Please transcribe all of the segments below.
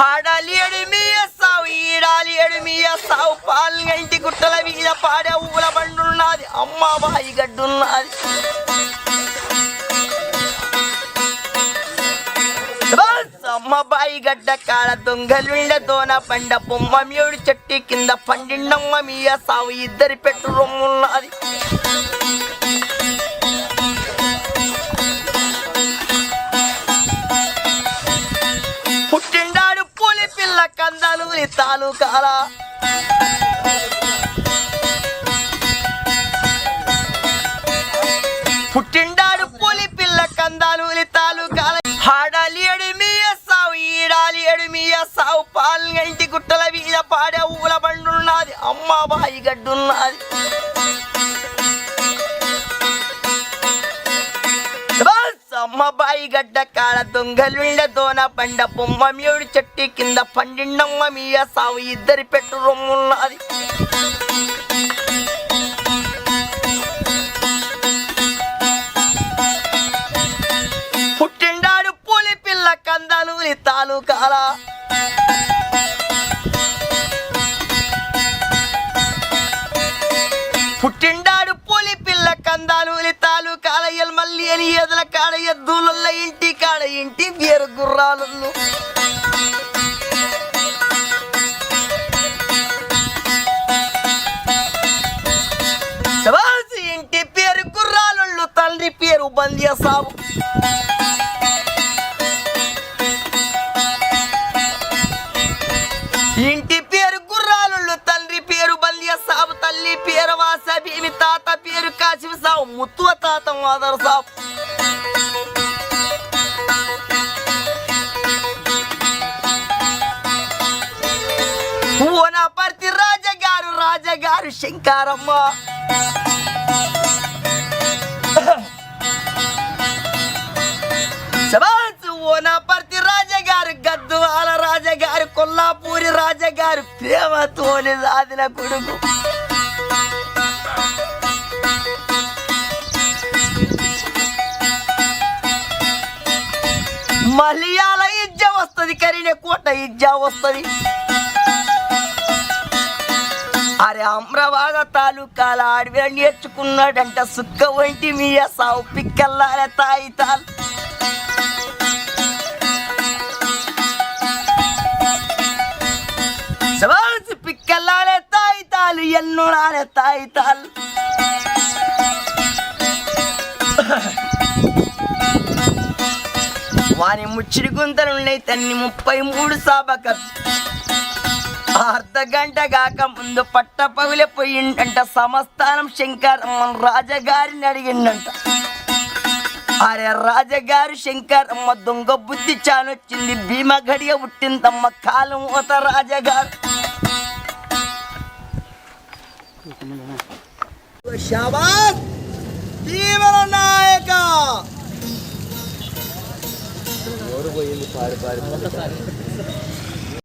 ఆడాలి అడిమియ సావు ఈడాలి ఎడిమి సావు పాలు ఇంటి గుట్టల మీద పాడే ఊల బండున్నది అమ్మ బాయి గడ్డున్నది అమ్మ బాయి గడ్డ కాడ దొంగలుండ దోన పండ బొమ్మ మేడు చెట్టు కింద పండిండమ్మ మీయ సావు ఇద్దరి పెట్టు రొమ్మున్నది కాలు కాలా పుట్టిండాడు పులి పిల్ల కందాలు తాలూకాల. ఆడాలి ఎడిమి సావు ఈడాలి ఎడిమి సావు. పాలు గంటి గుట్టల మీద పాడే ఊల బండున్నది అమ్మ బాయి గడ్డున్నది. బాయి గడ్డ కాడ దొంగలు దోన పండ బొమ్మ మేడు చెట్టు కింద పండిండమ్మ మీయ సావు ఇద్దరి పెట్టు రొమ్మున్నది. పుట్టిండాడు పులి పిల్ల కందాలు తాలూకాల. లేని ఎదుల కాడ ఎద్దుల ఇంటి కాడ ఇంటి వేరు గుర్రాలు ఇంటి పేరు గుర్రాలు తండ్రి పేరు బంద్య సాబు తల్లి పేరు వాస తాత పేరు కాశివ సావు ముత్తువ తాత మాదర్ సాబు ఓనపర్తి రాజగారు రాజగారు శంకారమ్మ. ఓనాపర్తి ఓనపర్తి రాజగారు గద్దువాల రాజగారు కొల్లాపూరి రాజగారు ప్రేమతోని సాధిన కొడుకు. మలయాళ ఇజ్జా వస్తుంది కరీనే కోట ఇజ్జా వస్తుంది. అరే అమ్రవాద తాలూకాల అడవి నేర్చుకున్నాడంట సుక్క వంటి మీయ సావు పిక్కల్లారే తాయి తాలు పిక్కల్లారే తాయి తాలు ఎన్నో నారే తాయి తాల్ వాని ముచ్చిడి గుంతలున్నాయి తన్ని ముప్పై మూడు సాబక. అర్ధ గంట కాక ముందు పట్ట పగులే పోయిండంట సమస్థానం శంకర్ రాజగారిని అడిగిండంట. అరే రాజగారు శంకర్ అమ్మ దొంగ బుద్ధి చానొచ్చింది భీమ గడియ పుట్టిందమ్మ కాలం ఓత రాజగారు. శాబాస్! భీమల నాయక!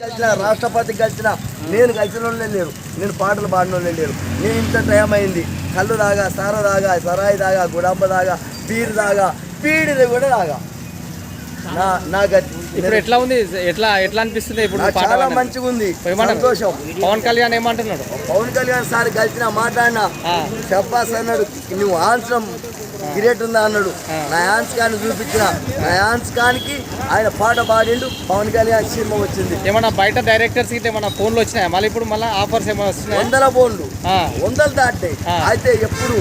కలిసిన రాష్ట్రపతి కలిసిన నేను కలిసిన వాళ్ళే లేరు. నేను పాటలు పాడిన వాళ్ళే లేరు. నేను ఇంత టైం అయింది కళ్ళు దాగా సార దాగా సరాయి దాగా గుడాంబ దాగా పీరు దాగా పీడిది కూడా దాగా. నా నా ఇప్పుడు ఎట్లా ఉంది? ఎట్లా ఎట్లా అనిపిస్తుంది ఇప్పుడు చాలా? మంచిగా ఉంది? సంతోషం. పవన్ కళ్యాణ్ ఏమంటున్నాడు? పవన్ కళ్యాణ్ సార్ కలిసిన మాట్లాడినా. చెప్పాస్ అన్నాడు నువ్వు ఆన్సరం గిరేట్ ఉందా? అన్నాడు. నా యాన్స్ కాని చూపించిన నా యాన్స్ కానికి ఆయన పాట పాడిండు పవన్ కళ్యాణ్ సినిమా వచ్చింది. ఏమన్నా బయట డైరెక్టర్స్ గిట్ల ఏమన్నా ఫోన్లు వచ్చినాయా? మళ్ళీ ఇప్పుడు మళ్ళీ ఆఫర్స్ ఏమైనా వస్తున్నాయా? వందల బోన్లు ఆ, వందలు దాటాయి. అయితే ఎప్పుడు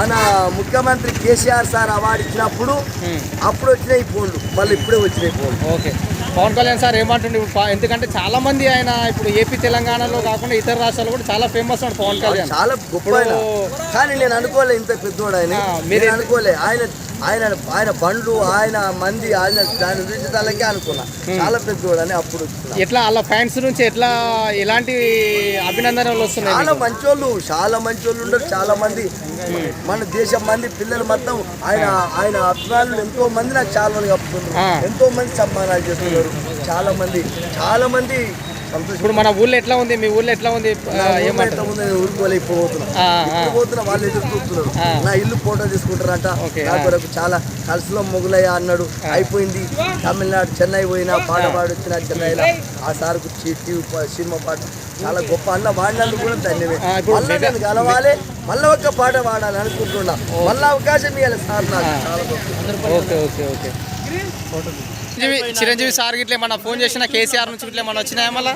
మన ముఖ్యమంత్రి కేసీఆర్ సార్ అవార్డు ఇచ్చినప్పుడు ఉమ్, అప్పుడు వచ్చినాయి ఫోన్లు. మళ్ళీ ఇప్పుడే వచ్చినాయి ఫోన్లు. ఓకే. పవన్ కళ్యాణ్ సార్ ఏమంటుండే ఎందుకంటే చాలా మంది ఆయన ఇప్పుడు ఏపీ తెలంగాణలో కాకుండా ఇతర రాష్ట్రాల్లో కూడా చాలా ఫేమస్ ఉన్నాడు పవన్ కళ్యాణ్. చాలా గొప్ప కానీ నేను అనుకోలే ఇంత పెద్దోడు ఆయన. మీరే- అనుకోలే. ఆయన ఆయన ఆయన బండ్లు ఆయన మంది ఆయన దాని గురించి తలకే అనుకున్నా చాలా పెద్దోడు అని అప్పుడు. ఎట్లా వాళ్ళ ఫ్యాన్స్ నుంచి ఎట్లా ఎలాంటి అభినందనలు వస్తున్నాయి చాలా? మంచోళ్ళు చాలా మంచోళ్ళు ఉండరు చాలా మంది మన దేశం మంది పిల్లలు మొత్తం ఆయన ఆయన అభిమానులు ఎంతో మంది నాకు చాలా మంది కప్పుతున్నారు. ఎంతో మంది సన్మానాలు చేస్తున్నారు చాలా మంది చాలా మంది ఇప్పుడు మన ఊళ్ళో ఎట్లా ఉంది? మీ ఊళ్ళో ఎట్లా ఉంది? పోతున్నా. వాళ్ళు ఎదురు చూస్తున్నారు. ఆ. నా ఇల్లు ఫోటో తీసుకుంటారంట. ఓకే, నా ఆ. కొరకు చాలా కలసలో మొగులయ్య అన్నాడు. అయిపోయింది. తమిళనాడు చెన్నై పోయినా పాట పాడి వచ్చిన చెన్నైలో. ఆ సార్కు టీవీ సినిమా పాట. చాలా గొప్ప అన్న వాడినందుకు కూడా ధన్యమే. మళ్ళీ నేను కలవాలి. మళ్ళీ ఒక్క పాట పాడాలి అనుకుంటున్నా. మళ్ళీ అవకాశం ఇవ్వాలి సార్ నాకు. చాలా గొప్ప. Okay okay okay. Chiranjeevi Chiranjeevi sir గిట్ల ఏమన్నా ఫోన్ చేసిన కేసీఆర్ నుంచి ఇట్లా ఏమన్నా వచ్చినాయా మళ్ళా?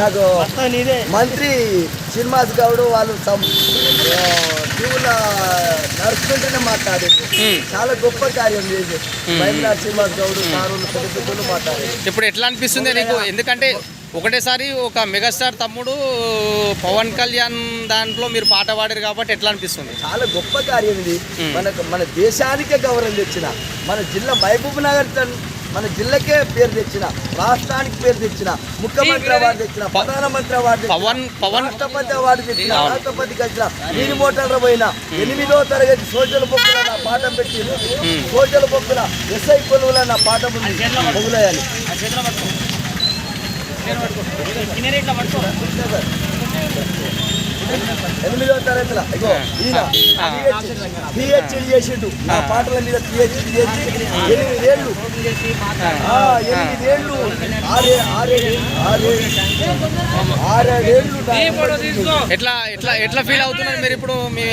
నాకు మంత్రి శ్రీనివాస్ గౌడ్ వాళ్ళు టీవీలో నడుస్తుంటేనే మాట్లాడారు చాలా గొప్ప కార్యం చేసి మహిళా శ్రీనివాస్ గౌడ్ సార్ పెద్దలు మాట్లాడారు. ఇప్పుడు ఎట్లా అనిపిస్తుంది నీకు? ఎందుకంటే ఒకటేసారి ఒక మెగాస్టార్ తమ్ముడు పవన్ కళ్యాణ్ దాంట్లో మీరు పాట పాడారు కాబట్టి ఎట్లా అనిపిస్తుంది? చాలా గొప్ప కార్యం ఇది. మనకు మన దేశానికే గౌరవం తెచ్చిన మన జిల్లా మహబూబ్ నగర్ తన్- మన జిల్లాకే పేరు తెచ్చిన రాష్ట్రానికి పేరు తెచ్చిన ముఖ్యమంత్రి అవార్డు తెచ్చిన ప్రధానమంత్రి అవార్డు పవన్ పవన్ రాష్ట్రపతి అవార్డు తెచ్చిన అవును. రాష్ట్రపతికి వచ్చిన నీటి మోటార్ల పోయిన ఎనిమిదో తరగతి సోషల్ బొక్కుల నా పాఠం పెట్టి సోషల్ బొక్కుల ఎస్ఐ కొలువుల నా పాఠం ఉంది. మొగులయ్యాలి ఎనిమిదో తరగతిలో. ఇగో ఈయన పిహెచ్డి చేసిండు. నా పాటల మీద పిహెచ్డి చేసి ఎనిమిదేళ్ళు ఎనిమిదేళ్ళు ఆరే ఆరే ఆరే ఎట్లా ఎట్లా ఎట్లా ఫీల్ అవుతున్నారు మీరు ఇప్పుడు మీ